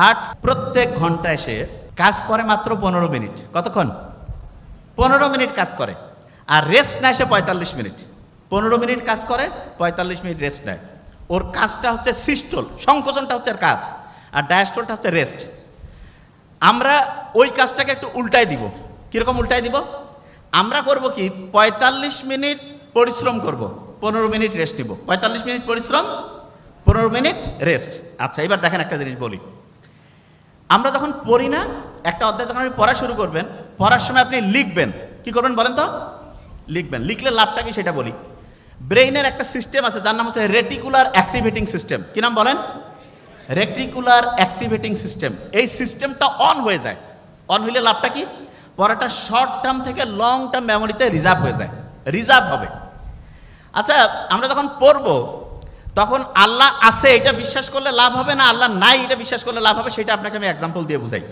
Heart প্রত্যেক ঘন্টায় সে কাজ করে মাত্র পনেরো মিনিট। কতক্ষণ? পনেরো মিনিট কাজ করে। আর রেস্ট নেয় সে পঁয়তাল্লিশ মিনিট। পনেরো মিনিট কাজ করে, পঁয়তাল্লিশ মিনিট রেস্ট নেয়। ওর কাজটা হচ্ছে সিস্টল সংকোচনটা হচ্ছে কাজ। আর ডায়াস্টলটা হচ্ছে রেস্ট আমরা ওই কাজটাকে একটু উল্টাই দিব। কীরকম উল্টাই দিব? আমরা করব কি? পঁয়তাল্লিশ মিনিট পরিশ্রম করব, পনেরো মিনিট রেস্ট নিব। পঁয়তাল্লিশ মিনিট পরিশ্রম, পনেরো মিনিট রেস্ট আচ্ছা এবার দেখেন একটা জিনিস বলি। আমরা যখন পড়ি না, একটা অধ্যায় যখন আপনি পড়া শুরু করবেন, পড়ার সময় আপনি লিখবেন। কি করবেন বলেন তো? লিখবেন। লিখলে লাভটা কি সেটা বলি। ব্রেইনের একটা সিস্টেম আছে, যার নাম হচ্ছে রেটিকুলার অ্যাক্টিভেটিং সিস্টেম। কি নাম বলেন? Reticular activating system. এই সিস্টেমটা অন হয়ে যায়। অন হইলে লাভটা কি? পড়াটা শর্ট টার্ম থেকে লং টার্ম মেমোরিতে রিজার্ভ হয়ে যায়। রিজার্ভ হবে। আচ্ছা আমরা যখন পড়ব তখন আল্লাহ আছে, এটা বিশ্বাস করলে লাভ হবে না, আল্লাহ নাই, এটা বিশ্বাস করলে লাভ হবে, সেটা আপনাকে আমি এক্সাম্পল দিয়ে বুঝাই।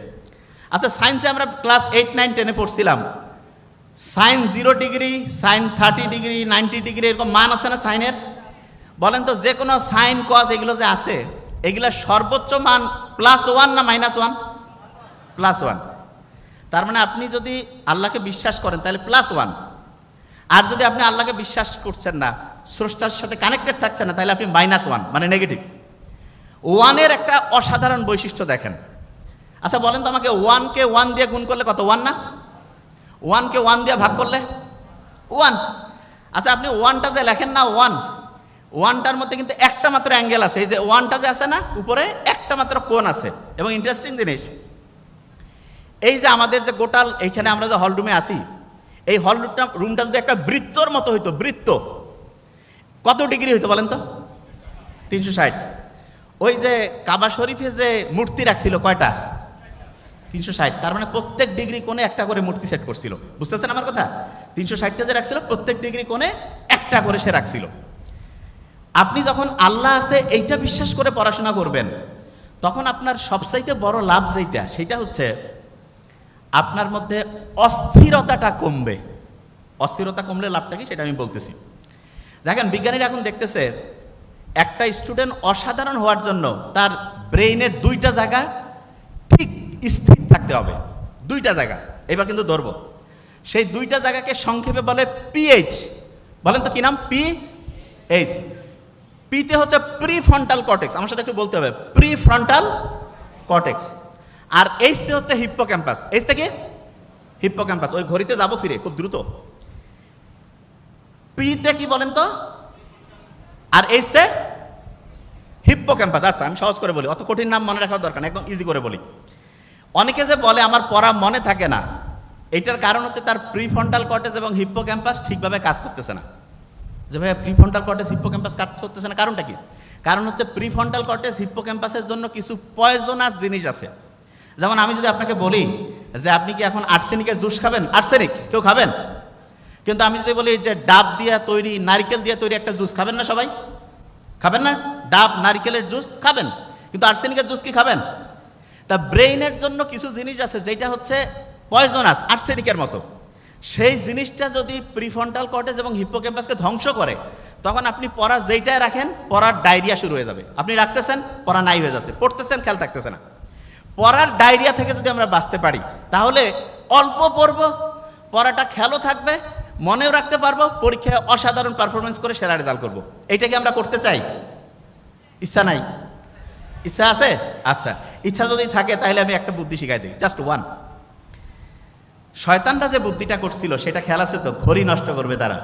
আচ্ছা সায়েন্সে আমরা ক্লাস এইট নাইন টেনে পড়ছিলাম। Sine zero degree sine thirty degree ninety degree এরকম মান আছে না সাইনের বলেন তো, যে কোনো সাইন কজ এগুলো যে আছে এগুলা সর্বোচ্চ মান প্লাস ওয়ান না মাইনাস ওয়ান প্লাস ওয়ান তার মানে আপনি যদি আল্লাহকে বিশ্বাস করেন, তাহলে প্লাস ওয়ান আর যদি আপনি আল্লাহকে বিশ্বাস করছেন না স্রষ্টার সাথে কানেক্টেড থাকছে না, তাহলে আপনি মাইনাস ওয়ান মানে নেগেটিভ ওয়ানের একটা অসাধারণ বৈশিষ্ট্য দেখেন। আচ্ছা বলেন তো আমাকে ওয়ানকে ওয়ান দিয়ে গুণ করলে কত? ওয়ান না? ওয়ানকে ওয়ান দিয়ে ভাগ করলে? ওয়ান আচ্ছা আপনি ওয়ানটা যে লেখেন না ওয়ান ওয়ানটার মধ্যে কিন্তু একটা মাত্র অ্যাঙ্গেল আছে। এই যে ওয়ানটা যে আছে না, উপরে একটা মাত্র কোণ আছে। এবং ইন্টারেস্টিং জিনিস, এই যে আমাদের যে গোটাল, এইখানে আমরা যে হলরুমে আসি এই হল রুমটা যদি একটা বৃত্তর মতো হইতো, বৃত্ত কত ডিগ্রি হইতো বলেন তো? তিনশো ষাট। ওই যে কাবা শরীফে যে মূর্তি রাখছিল কয়টা? তিনশো ষাট। তার মানে প্রত্যেক ডিগ্রি কোণে একটা করে মূর্তি সেট করছিল। বুঝতেছেন আমার কথা? তিনশো ষাটটা যে রাখছিল, প্রত্যেক ডিগ্রি কোণে একটা করে সে রাখছিল। আপনি যখন আল্লাহ আছে, এইটা বিশ্বাস করে পড়াশোনা করবেন। তখন আপনার সবচাইতে বড় লাভ যেটা সেটা হচ্ছে আপনার মধ্যে অস্থিরতাটা কমবে। অস্থিরতা কমলে লাভটা কি? সেটা আমি বলতেছি। দেখেন বিজ্ঞানীরা এখন দেখতেছে, একটা স্টুডেন্ট অসাধারণ হওয়ার জন্য তার ব্রেইনের দুইটা জায়গা ঠিক স্থির থাকতে হবে। দুইটা জায়গা। এবার কিন্তু ধরবো। সেই দুইটা জায়গাকে সংক্ষেপে বলে পিএইচ বলেন তো কি নাম? পি এইচ পিতে হচ্ছে প্রি ফ্রন্টাল কটেক্স আমার সাথে একটু বলতে হবে। প্রি ফ্রন্টাল কটেক্স আর এইচতে হচ্ছে হিপ্পো ক্যাম্পাস এইচ থেকে হিপ্পো ক্যাম্পাস ওই ঘড়িতে যাব ফিরে, খুব দ্রুত। পিতে কি বলেন তো? আর এইচতে? হিপ্পো ক্যাম্পাস আচ্ছা আমি সহজ করে বলি, অত কঠিন নাম মনে রাখার দরকার একদম ইজি করে বলি। অনেকে যে বলে, আমার পড়া মনে থাকে না, এটার কারণ হচ্ছে তার প্রিফ্রন্টাল কটেজ এবং হিপ্পো ক্যাম্পাস ঠিকভাবে কাজ করতেছে না। যে ভাইয়া প্রিফ্রন্টাল কটেজ হিপ্পো ক্যাম্পাস কাজ করতেছে না, কারণটা কি? কারণ হচ্ছে প্রিফ্রন্টাল কটেজ হিপ্পো ক্যাম্পাসের জন্য কিছু পয়জনাস জিনিস আছে। যেমন আমি যদি আপনাকে বলি যে, আপনি কি এখন আর্সেনিকের জুস খাবেন? আর্সেনিক কেউ খাবেন? কিন্তু আমি যদি বলি যে ডাব দিয়ে তৈরি, নারকেল দিয়ে তৈরি একটা জুস খাবেন না সবাই? খাবেন না? ডাব, নারকেলের জুস খাবেন। কিন্তু আর্সেনিকের জুস কি খাবেন? তা ব্রেইনের জন্য কিছু জিনিস আছে, যেটা হচ্ছে পয়জনাস, আর্সেনিকের মতো। সেই জিনিসটা যদি প্রিফ্রন্টাল কটেজ এবং হিপ্পোক্যাম্পাসকে ধ্বংস করে, তখন আপনি পড়া যেইটাই রাখেন, পড়ার ডায়রিয়া শুরু হয়ে যাবে। আপনি রাখতেছেন, পড়া নাই হয়ে যাচ্ছে। পড়তেছেন, খেয়াল থাকতেছে না। পড়ার ডায়রিয়া থেকে যদি আমরা বাঁচতে পারি, তাহলে অল্প পড়ব, পড়াটা খেয়ালও থাকবে মনেও রাখতে পারব, পরীক্ষায় অসাধারণ পারফরমেন্স করে সেরা রেজাল্ট করব। এইটা কি আমরা করতে চাই। ইচ্ছা নাই? ইচ্ছা আছে? আচ্ছা। ইচ্ছা যদি থাকে, তাহলে আমি একটা বুদ্ধি শিখাই দিই। জাস্ট ওয়ান শয়তানটা যে বুদ্ধিটা করছিল, সেটা খেয়াল আছে তো? ঘড়ি নষ্ট করবে তারা।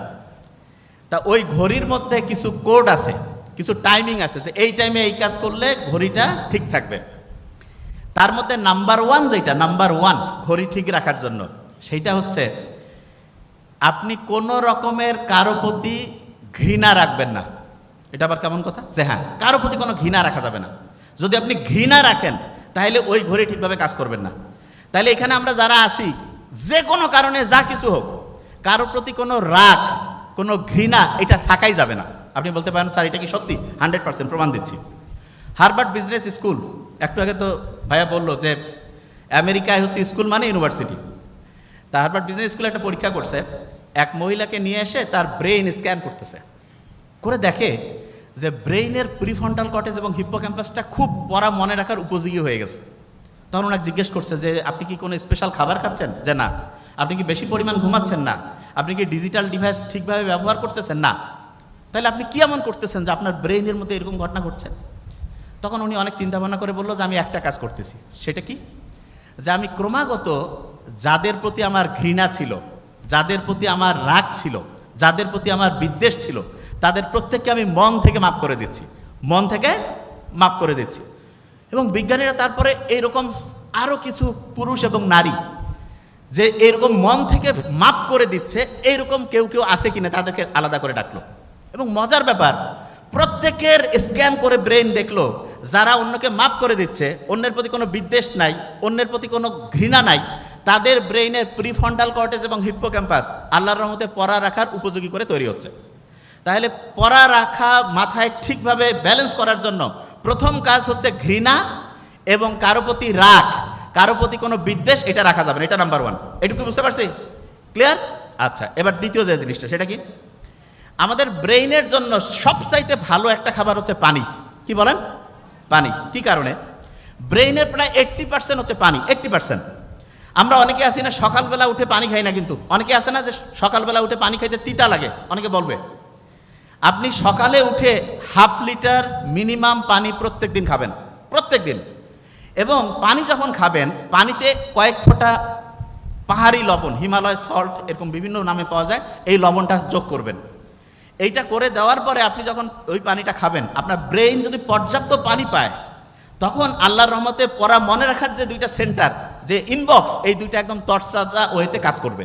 তা ওই ঘড়ির মধ্যে কিছু কোড আছে, কিছু টাইমিং আছে যে এই টাইমে এই কাজ করলে ঘড়িটা ঠিক থাকবে। তার মধ্যে নাম্বার ওয়ান যেটা নাম্বার ওয়ান ঘড়ি ঠিক রাখার জন্য, সেইটা হচ্ছে আপনি কোনো রকমের কারও প্রতি ঘৃণা রাখবেন না। এটা আবার কেমন কথা? যে হ্যাঁ কারও প্রতি কোনো ঘৃণা রাখা যাবে না। যদি আপনি ঘৃণা রাখেন, তাহলে ওই ঘড়ি ঠিকভাবে কাজ করবেন না। তাহলে এখানে আমরা যারা আসি যে কোনো কারণে যা কিছু হোক, কারও প্রতি কোনো রাগ, কোনো ঘৃণা এটা থাকাই যাবে না। আপনি বলতে পারেন, স্যার, এটা কি সত্যি? হান্ড্রেড পার্সেন্ট প্রমাণ দিচ্ছি। হারবার্ড বিজনেস স্কুল, একটু আগে তো ভাইয়া বলল যে, আমেরিকায় হচ্ছে স্কুল মানে ইউনিভার্সিটি। তা হারবার্ড বিজনেস স্কুলে একটা পরীক্ষা করছে। এক মহিলাকে নিয়ে এসে তার ব্রেইন স্ক্যান করতেছে। করে দেখে যে ব্রেইনের প্রিফ্রন্টাল কটেজ এবং হিপ্পো ক্যাম্পাসটা খুব পড়া মনে রাখার উপযোগী হয়ে গেছে। তখন ওনাকে জিজ্ঞেস করছে যে, আপনি কি কোনো স্পেশাল খাবার খাচ্ছেন? যে, না। আপনি কি বেশি পরিমাণ ঘুমাচ্ছেন না? আপনি কি ডিজিটাল ডিভাইস ঠিকভাবে ব্যবহার করতেছেন? না। তাহলে আপনি কি এমন করতেছেন যে আপনার ব্রেইনের মধ্যে এরকম ঘটনা ঘটছে? তখন উনি অনেক চিন্তা ভাবনা করে বলল যে, আমি একটা কাজ করতেছি। সেটা কি? যে, আমি ক্রমাগত যাদের প্রতি আমার ঘৃণা ছিল যাদের প্রতি আমার রাগ ছিল, যাদের প্রতি আমার বিদ্বেষ ছিল, তাদের প্রত্যেককে আমি মন থেকে মাফ করে দিচ্ছি। মন থেকে মাফ করে দিচ্ছি। এবং বিজ্ঞানীরা তারপরে এইরকম আরও কিছু পুরুষ এবং নারী যে এরকম মন থেকে মাপ করে দিচ্ছে এইরকম কেউ কেউ আছে কিনা তাদেরকে আলাদা করে ডাকলো। এবং মজার ব্যাপার, প্রত্যেকের স্ক্যান করে ব্রেন দেখল, যারা অন্যকে মাপ করে দিচ্ছে, অন্যের প্রতি কোনো বিদ্বেষ নাই, অন্যের প্রতি কোনো ঘৃণা নাই তাদের ব্রেইনের প্রিফন্ডাল কর্টেজ এবং হিপ্পো ক্যাম্পাস আল্লাহর রহমতে পড়া রাখার উপযোগী করে তৈরি হচ্ছে। তাহলে পড়া রাখা মাথায় ঠিকভাবে ব্যালেন্স করার জন্য প্রথম কাজ হচ্ছে ঘৃণা এবং কারও প্রতি রাগ, কারও প্রতি কোনো বিদ্বেষ এটা রাখা যাবে না, এটা নাম্বার ওয়ান এটুকু বুঝতে পারছি? ক্লিয়ার আচ্ছা এবার দ্বিতীয় যে জিনিসটা, সেটা কি? আমাদের ব্রেইনের জন্য সবচাইতে ভালো একটা খাবার হচ্ছে পানি। কি বলেন? পানি। কি কারণে? ব্রেইনের প্রায় এইট্টি পার্সেন্ট হচ্ছে পানি এইট্টি পার্সেন্ট আমরা অনেকে আছি না, সকালবেলা উঠে পানি খাই না কিন্তু। অনেকে আছে না যে সকালবেলা উঠে পানি খাইতে তিতা লাগে, অনেকে বলবে। আপনি সকালে উঠে হাফ লিটার মিনিমাম পানি প্রত্যেক দিন খাবেন, প্রত্যেক দিন। এবং পানি যখন খাবেন, পানিতে কয়েক ফোঁটা পাহাড়ি লবণ, হিমালয় সল্ট, এরকম বিভিন্ন নামে পাওয়া যায়, এই লবণটা যোগ করবেন। এইটা করে দেওয়ার পরে আপনি যখন ওই পানিটা খাবেন, আপনার ব্রেইন যদি পর্যাপ্ত পানি পায়, তখন আল্লাহর রহমতে পড়া মনে রাখার যে দুইটা সেন্টার যে ইনবক্স এই দুইটা একদম তটসাদা ওয়েতে কাজ করবে।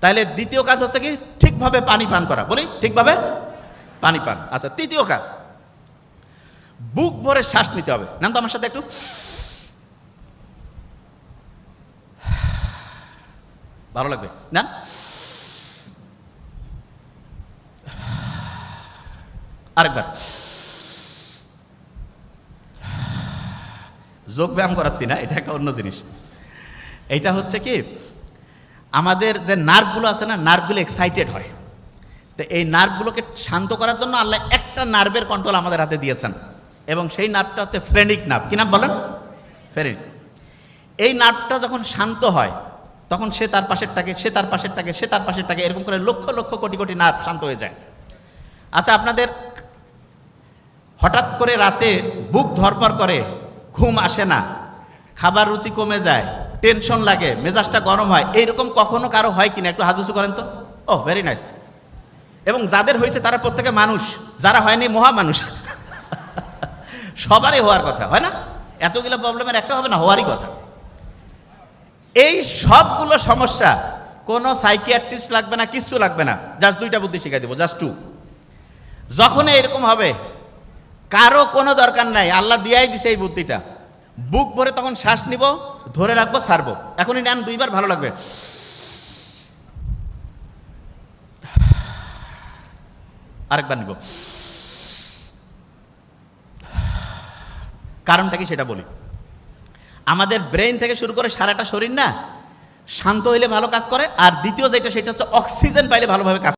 তাহলে দ্বিতীয় কাজ হচ্ছে কি? ঠিকভাবে পানি পান করা। বলি, ঠিকভাবে পানি পান। আচ্ছা তৃতীয় কাজ। বুক ভরে শ্বাস নিতে হবে। নাম তো আমার সাথে একটু। ভালো লাগবে? না? আরেকবার। যোগ ব্যায়াম করাচ্ছি না, এটা একটা অন্য জিনিস। এইটা হচ্ছে কি? আমাদের যে নার্ভগুলো আছে না, নার্ভগুলো এক্সাইটেড হয়। তো এই নার্ভগুলোকে শান্ত করার জন্য আল্লাহ একটা নার্ভের কন্ট্রোল আমাদের হাতে দিয়েছেন। এবং সেই নার্ভটা হচ্ছে ফ্রেনিক নার্ভ কি নাম বলেন? ফ্রেনিক এই নার্ভটা যখন শান্ত হয়, তখন সে তার পাশেরটাকে, সে তার পাশেরটাকে, সে তার পাশেরটাকে, এরকম করে লক্ষ লক্ষ কোটি কোটি নার্ভ শান্ত হয়ে যায়। আচ্ছা আপনাদের হঠাৎ করে রাতে বুক ধরপর করে ঘুম আসে না, খাবার রুচি কমে যায় টেনশন লাগে, মেজাজটা গরম হয়। এইরকম কখনো কারও হয় কিনা? একটু উঁচু করেন তো। ও ভেরি নাইস এবং যাদের হয়েছে তারা প্রত্যেকে মানুষ, যারা হয়নি মহা মানুষ। সবারই হওয়ার কথা, হয় না? এতগুলো প্রবলেমের একটা হবে না, হওয়ারই কথা। এই সবগুলো সমস্যা, কোনো সাইকিয়াট্রিস্ট লাগবে না, কিচ্ছু লাগবে না। জাস্ট দুইটা বুদ্ধি শিখাই দেবো জাস্ট টু যখন এরকম হবে, কারও কোনো দরকার নাই, আল্লাহ দিয়াই দিছে এই বুদ্ধিটা। বুক ভরে তখন শ্বাস নিব, ধরে রাখব ছাড়বো এখনই নেন, দুইবার ভালো লাগবে। আরেকবার নিব। কারণটা কি সেটা বলি। আমাদের ব্রেন থেকে শুরু করে সারাটা শরীর না, শান্ত হইলে ভালো কাজ করে, আর দ্বিতীয় যেটা সেটা হচ্ছে অক্সিজেন পাইলে ভালোভাবে কাজ